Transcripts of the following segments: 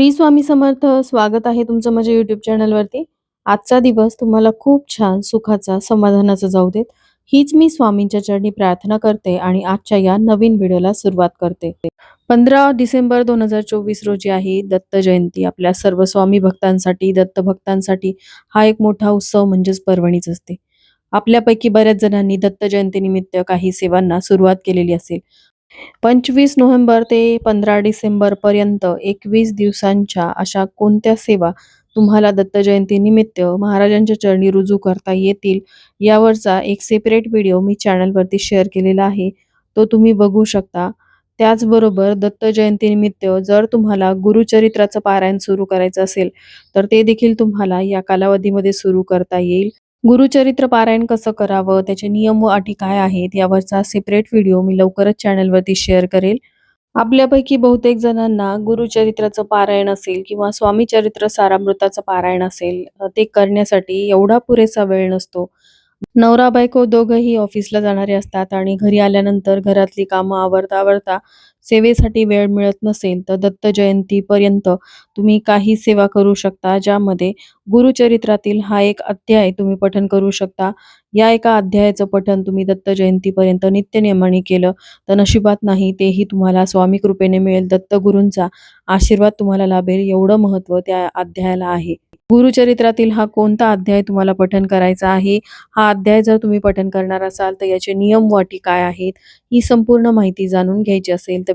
श्री स्वामी समर्थ स्वागत आहे तुमचं माझ्या युट्यूब चॅनलवरती आजचा दिवस तुम्हाला खूप छान सुखाचा समाधानाचा जाऊ देत. हीच मी स्वामींच्या चरणी प्रार्थना करते आणि आजच्या या नवीन व्हिडिओला सुरुवात करते. पंधरा डिसेंबर दोन हजार चोवीस रोजी आहे दत्त जयंती. आपल्या सर्व स्वामी भक्तांसाठी दत्त भक्तांसाठी हा एक मोठा उत्सव म्हणजेच पर्वणीच असते. आपल्यापैकी बऱ्याच जणांनी दत्त जयंतीनिमित्त काही सेवांना सुरुवात केलेली असेल. पंचवीस नोव्हेंबर ते पंधरा डिसेंबर पर्यंत एकवीस दिवसांच्या अशा कोणत्या सेवा तुम्हाला दत्त जयंतीनिमित्त महाराजांच्या चरणी रुजू करता येतील यावरचा एक सेपरेट व्हिडिओ मी चॅनलवरती शेअर केलेला आहे. तो तुम्ही बघू शकता. त्याचबरोबर दत्त जयंतीनिमित्त जर तुम्हाला गुरुचरित्राचं पारायण सुरू करायचं असेल तर ते देखील तुम्हाला या कालावधीमध्ये सुरू करता येईल. गुरुचरित्र पारायण कसं करावं? त्याचे नियम व अटी काय आहेत? यावरचा सेपरेट व्हिडिओ मी लवकरच चॅनलवरती शेअर करेल. आपल्यापैकी बहुतेक जणांना गुरुचरित्राचं पारायण असेल किंवा स्वामी चरित्र सारामृताचं पारायण असेल ते करण्यासाठी एवढा पुरेसा वेळ नसतो. नवरा बायको दोघंही ऑफिसला जाणारे असतात आणि घरी आल्यानंतर घरातली कामं आवरता आवरता सेवेसाठी वेळ मिळत नसेल तर दत्त जयंतीपर्यंत तुम्ही काही सेवा करू शकता ज्यामध्ये गुरुचरित्रातील हा एक अध्याय तुम्ही पठन करू शकता. या एका अध्यायाचं पठन तुम्ही दत्त जयंतीपर्यंत नित्यनियमाने केलं तर नशिबात नाही तेही तुम्हाला स्वामी कृपेने मिळेल. दत्तगुरूंचा आशीर्वाद तुम्हाला लाभेल एवढं महत्त्व त्या अध्यायाला आहे. गुरुचरित्रातील हा कोणता अध्याय तुम्हाला पठन करायचा आहे? हा अध्याय जर तुम्ही पठन करणार असाल तर याचे नियम वाटी काय आहेत? ही संपूर्ण माहिती जाणून घ्यायची असेल तर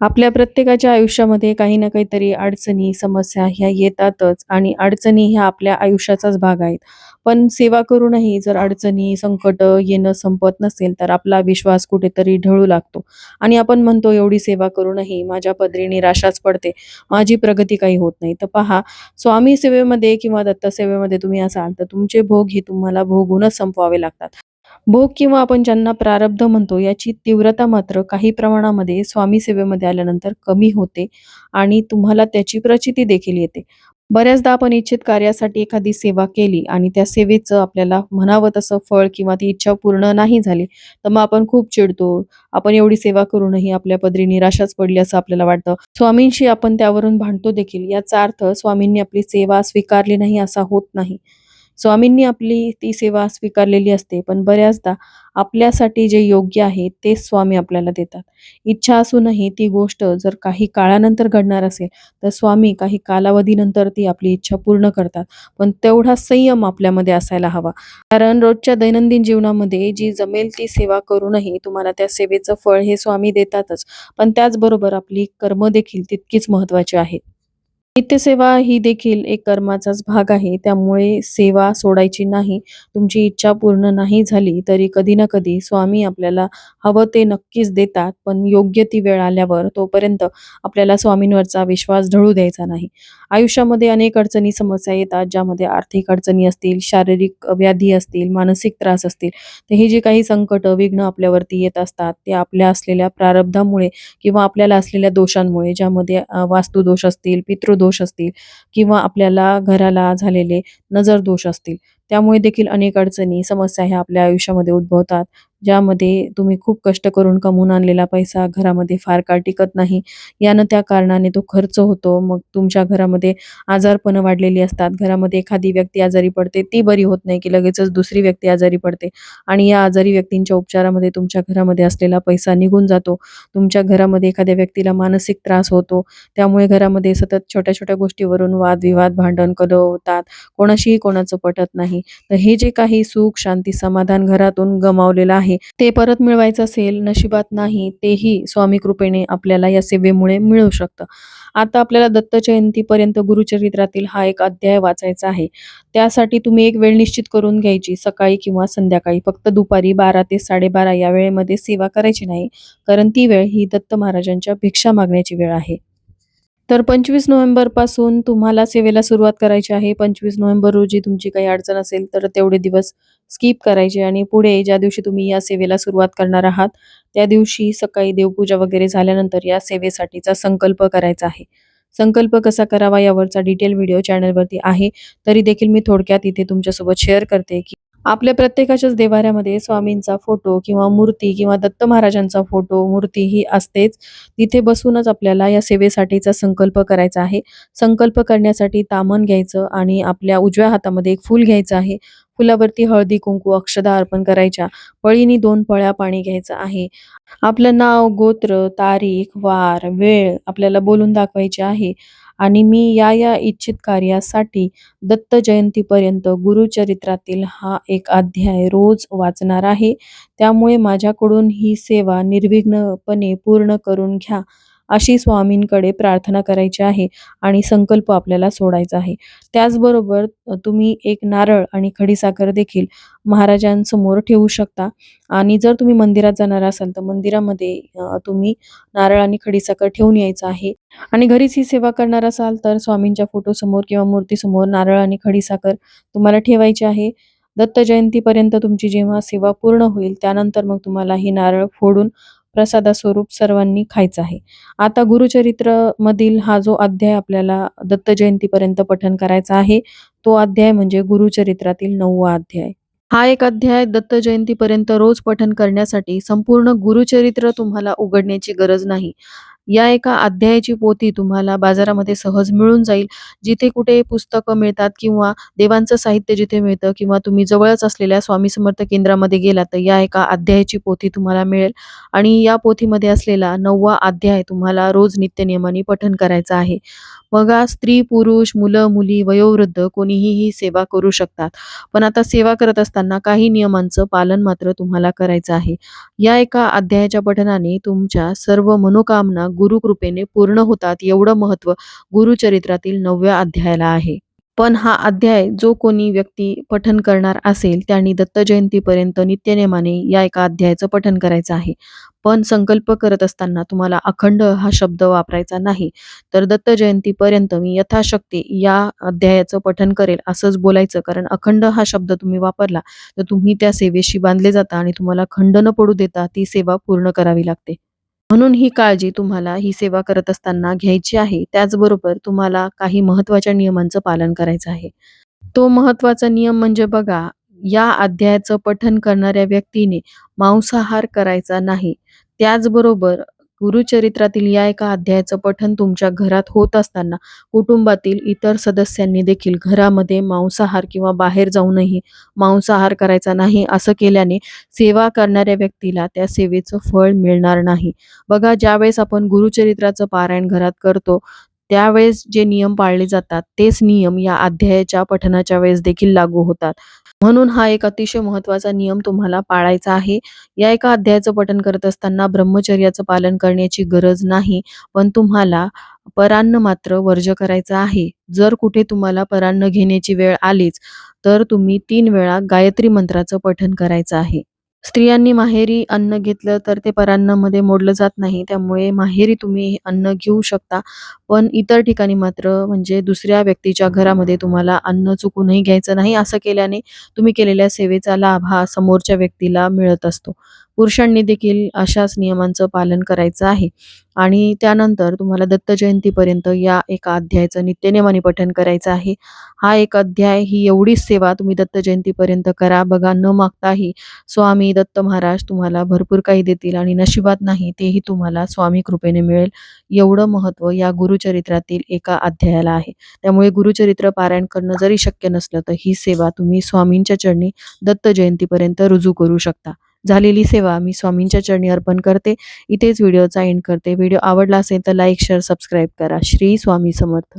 आपल्या प्रत्येकाच्या आयुष्यामध्ये काही ना काहीतरी अडचणी समस्या ह्या येतातच आणि अडचणी ह्या आपल्या आयुष्याचाच भाग आहेत. पण सेवा करूनही जर अडचणी संकट येणं संपत नसेल तर आपला विश्वास कुठेतरी ढळू लागतो. आणि आपण म्हणतो एवढी सेवा करूनही माझ्या पदरी निराशाच पडते. माझी प्रगती काही होत नाही. तर पहा स्वामी सेवेमध्ये किंवा दत्त सेवेमध्ये तुम्ही असाल तर तुमचे भोग हे तुम्हाला भोगूनच संपवावे लागतात. भोग किंवा आपण ज्यांना प्रारब्ध म्हणतो याची तीव्रता मात्र काही प्रमाणामध्ये स्वामी सेवेमध्ये आल्यानंतर कमी होते आणि तुम्हाला त्याची प्रचिती देखील येते. बऱ्याचदा आपण इच्छित कार्यासाठी एखादी सेवा केली आणि त्या सेवेचं आपल्याला म्हणावं तसं फळ किंवा ती इच्छा पूर्ण नाही झाली तर मग आपण खूप चिडतो. आपण एवढी सेवा करूनही आपल्या पदरी निराशाच पडली असं आपल्याला वाटतं. स्वामींशी आपण त्यावरून भांडतो देखील याचा अर्थ स्वामींनी आपली सेवा स्वीकारली नाही असा होत नाही. स्वामींनी आपली ती सेवा स्वीकारलेली असते पण बऱ्याचदा आपल्यासाठी जे योग्य आहे तेच स्वामी आपल्याला देतात. इच्छा असूनही ती गोष्ट जर काही काळानंतर घडणार असेल तर स्वामी काही कालावधीनंतर ती आपली इच्छा पूर्ण करतात पण तेवढा संयम आपल्यामध्ये असायला हवा. कारण रोजच्या दैनंदिन जीवनामध्ये जी जमेल ती सेवा करूनही तुम्हाला त्या सेवेचं फळ हे स्वामी देतातच पण त्याचबरोबर आपली कर्म देखील तितकीच महत्वाची आहेत. नित्यसेवा ही देखील एक कर्माचाच भाग आहे. त्यामुळे सेवा सोडायची नाही तुमची इच्छा पूर्ण नाही झाली तरी कधी ना कधी स्वामी आपल्याला हवं ते नक्कीच देतात पण योग्य ती वेळ आल्यावर तोपर्यंत आपल्याला स्वामींवरचा विश्वास ढळू द्यायचा नाही. आयुष्यामध्ये अनेक अडचणी समस्या येतात ज्यामध्ये आर्थिक अडचणी असतील शारीरिक व्याधी असतील मानसिक त्रास असतील तर हे जे काही संकट विघ्न आपल्यावरती येत असतात ते आपल्या असलेल्या प्रारब्धामुळे किंवा आपल्याला असलेल्या दोषांमुळे ज्यामध्ये वास्तुदोष असतील पितृ दोष असतील किंवा आपल्याला घराला झालेले नजर दोष असतील त्यामुळे देखील अनेक अडचणी समस्या ह्या आपल्या आयुष्यामध्ये उद्भवतात ज्यामध्ये तुम्ही खूप कष्ट करून कमवून आणलेला पैसा घरामध्ये फार काळ टिकत नाही. यानं त्या कारणाने तो खर्च होतो. मग तुमच्या घरामध्ये आजारपणं वाढलेली असतात. घरामध्ये एखादी व्यक्ती आजारी पडते ती बरी होत नाही की लगेचच दुसरी व्यक्ती आजारी पडते. आणि या आजारी व्यक्तींच्या उपचारामध्ये तुमच्या घरामध्ये असलेला पैसा निघून जातो. तुमच्या घरामध्ये एखाद्या व्यक्तीला मानसिक त्रास होतो. त्यामुळे घरामध्ये सतत छोट्या छोट्या गोष्टीवरून वादविवाद भांडण कलह होतात कोणाशीही कोणाचं पटत नाही. तर हे जे काही सुख शांती समाधान घरातून गमावलेलं आहे ते परत मिळवायचं असेल नशिबात नाही तेही स्वामी कृपेने आपल्याला या सेवेमुळे मिळू शकतं. आता आपल्याला दत्त जयंतीपर्यंत गुरुचरित्रातील हा एक अध्याय वाचायचा आहे. त्यासाठी तुम्ही एक वेळ निश्चित करून घ्यायची सकाळी किंवा संध्याकाळी. फक्त दुपारी बारा ते साडेबारा या वेळेमध्ये सेवा करायची नाही कारण ती वेळ ही दत्त महाराजांच्या भिक्षा मागण्याची वेळ आहे. तर 25 नोव्हेंबरपासून तुम्हाला सेवेला सुरुवात करायची आहे. 25 नोव्हेंबर रोजी तुमची काही अडचण असेल तर तेवढे दिवस स्किप करायचे आणि पुढे ज्या दिवशी तुम्ही या सेवेला सुरुवात करणार आहात, त्या दिवशी सकाळी देवपूजा वगैरे झाल्यानंतर या सेवेसाठीचा संकल्प करायचा आहे. संकल्प कसा करावा यावरचा डिटेल व्हिडिओ चॅनलवरती आहे. तरी देखील मी थोडक्यात इथे तुमच्यासोबत शेअर करते, की आपल्या प्रत्येकाच्याच देवाऱ्यामध्ये स्वामींचा फोटो किंवा मूर्ती किंवा दत्त महाराजांचा फोटो, मूर्ती ही असतेच. तिथे बसूनच आपल्याला या सेवेसाठीचा संकल्प करायचा आहे. संकल्प करण्यासाठी तामण घ्यायचं आणि आपल्या उजव्या हातामध्ये एक फूल घ्यायचं आहे. फुलावरती हळदी, कुंकू, अक्षदा अर्पण करायच्या. पळीनी दोन पळ्या पाणी घ्यायचं आहे. आपलं नाव, गोत्र, तारीख, वार, वेळ आपल्याला बोलून दाखवायची आहे आणि मी या-या इच्छित कार्यासाठी दत्त जयंतीपर्यंत गुरुचरित्रातील हा एक अध्याय रोज वाचणार आहे. त्यामुळे माझ्याकडून ही सेवा निर्विघ्नपणे पूर्ण करून घ्या, अशी स्वामींकडे प्रार्थना करायची आहे आणि संकल्प आपल्याला सोडायचा आहे. त्याचबरोबर तुम्ही एक नारळ आणि खडीसाखर देखील महाराजांसमोर ठेवू शकता आणि जर तुम्ही मंदिरात जाणार असाल, तर मंदिरामध्ये तुम्ही नारळ आणि खडीसाखर ठेवून यायचं आहे आणि घरीच ही सेवा करणार असाल, तर स्वामींच्या फोटोसमोर किंवा मूर्तीसमोर नारळ आणि खडीसाखर तुम्हाला ठेवायची आहे. दत्त जयंतीपर्यंत तुमची जेव्हा सेवा पूर्ण होईल, त्यानंतर मग तुम्हाला ही नारळ फोडून प्रसादास्वरूप सर्वांनी खायचं आहे. आता गुरुचरित्र मधील हा जो अध्याय आपल्याला दत्त जयंतीपर्यंत पठन करायचा आहे, तो अध्याय म्हणजे गुरुचरित्रातील नववा अध्याय. हा एक अध्याय दत्त जयंतीपर्यंत रोज पठन करण्यासाठी संपूर्ण गुरुचरित्र तुम्हाला उघडण्याची गरज नाही. या एका अध्यायाची पोथी तुम्हाला बाजारामध्ये सहज मिळून जाईल. जिथे कुठे पुस्तकं मिळतात किंवा देवांचं साहित्य जिथे मिळतं किंवा तुम्ही जवळच असलेल्या स्वामी समर्थ केंद्रामध्ये गेलात, तर या एका अध्यायाची पोथी तुम्हाला मिळेल आणि या पोथीमध्ये असलेला नववा अध्याय तुम्हाला रोज नित्यनियमाने पठन करायचा आहे. बघा स्त्री, पुरुष, मुलं-मुली, वयोवृद्ध कोणीही ही सेवा करू शकतात. पण आता सेवा करत असताना काही नियमांचं पालन मात्र तुम्हाला करायचं आहे. या एका अध्यायाच्या पठनाने तुमच्या सर्व मनोकामना गुरुकृपेने पूर्ण होतात, एवढं महत्त्व गुरुचरित्रातील नवव्या अध्यायाला आहे. पण हा अध्याय जो कोणी व्यक्ती पठन करणार असेल, त्यांनी दत्त जयंतीपर्यंत नित्यनेमाने या एका अध्यायाचं पठन करायचं आहे. पण संकल्प करत असताना तुम्हाला अखंड हा शब्द वापरायचा नाही. तर दत्त जयंतीपर्यंत मी यथाशक्ती या अध्यायाचं पठन करेल असंच बोलायचं. कारण अखंड हा शब्द तुम्ही वापरला, तर तुम्ही त्या सेवेशी बांधले जाता आणि तुम्हाला खंड न पडू देता ती सेवा पूर्ण करावी लागते. म्हणून ही काळजी तुम्हाला ही सेवा करत असताना घ्यायची आहे. त्याचबरोबर तुम्हाला काही महत्त्वाच्या नियमांचं पालन करायचं आहे. तो महत्त्वाचा नियम म्हणजे बघा, या अध्यायाचं पठन करणाऱ्या व्यक्तीने मांसाहार करायचा नाही. त्याचबरोबर गुरुचरित्रातील या एका अध्यायाचं पठन तुमच्या घरात होत असताना कुटुंबातील इतर सदस्यांनी देखील घरामध्ये मांसाहार किंवा बाहेर जाऊनही मांसाहार करायचा नाही. असं केल्याने सेवा करणाऱ्या व्यक्तीला त्या सेवेचं फळ मिळणार नाही. बघा ज्यावेळेस आपण गुरुचरित्राचं पारायण घरात करतो, त्यावेळेस जे नियम पाळले जातात, तेच नियम या अध्यायाच्या पठनाच्या वेळेस देखील लागू होतात. म्हणून हा एक अतिशय महत्त्वाचा नियम तुम्हाला पाळायचा आहे. या एका अध्यायाचं पठण करत असताना ब्रह्मचर्याचं पालन करण्याची गरज नाही. पण तुम्हाला परान्न मात्र वर्ज्य करायचं आहे. जर कुठे तुम्हाला परान्न घेण्याची वेळ आलीच, तर तुम्ही तीन वेळा गायत्री मंत्राचं पठण करायचं आहे. स्त्रियांनी माहेरी अन्न घेतलं तर ते परान्नामध्ये मोडलं जात नाही. त्यामुळे माहेरी तुम्ही अन्न घेऊ शकता. पण इतर ठिकाणी मात्र म्हणजे दुसऱ्या व्यक्तीच्या घरामध्ये तुम्हाला अन्न चुकूनही घ्यायचं नाही. असं केल्याने तुम्ही केलेल्या सेवेचा लाभ हा समोरच्या व्यक्तीला मिळत असतो. पुरुषांनी देखील अशाच नियमांचं पालन करायचं आहे आणि त्यानंतर तुम्हाला दत्त जयंतीपर्यंत या एका अध्यायाचं नित्यनेमाने पठन करायचं आहे. हा एक अध्याय, ही एवढीच सेवा तुम्ही दत्त जयंतीपर्यंत करा. बघा न मागताही स्वामी दत्त महाराज तुम्हाला भरपूर काही देतील आणि नशिबात नाही तेही तुम्हाला स्वामी कृपेने मिळेल. एवढं महत्त्व या गुरुचरित्रातील एका अध्यायाला आहे. त्यामुळे गुरुचरित्र पारायण करणं जरी शक्य नसलं, तर ही सेवा तुम्ही स्वामींच्या चरणी दत्त जयंतीपर्यंत रुजू करू शकता. झालेली सेवा मी स्वामींच्या चरणी अर्पण करते. इथेच व्हिडिओचा एंड करते. व्हिडिओ आवडला असेल तर लाईक, शेअर, सबस्क्राईब करा. श्री स्वामी समर्थ.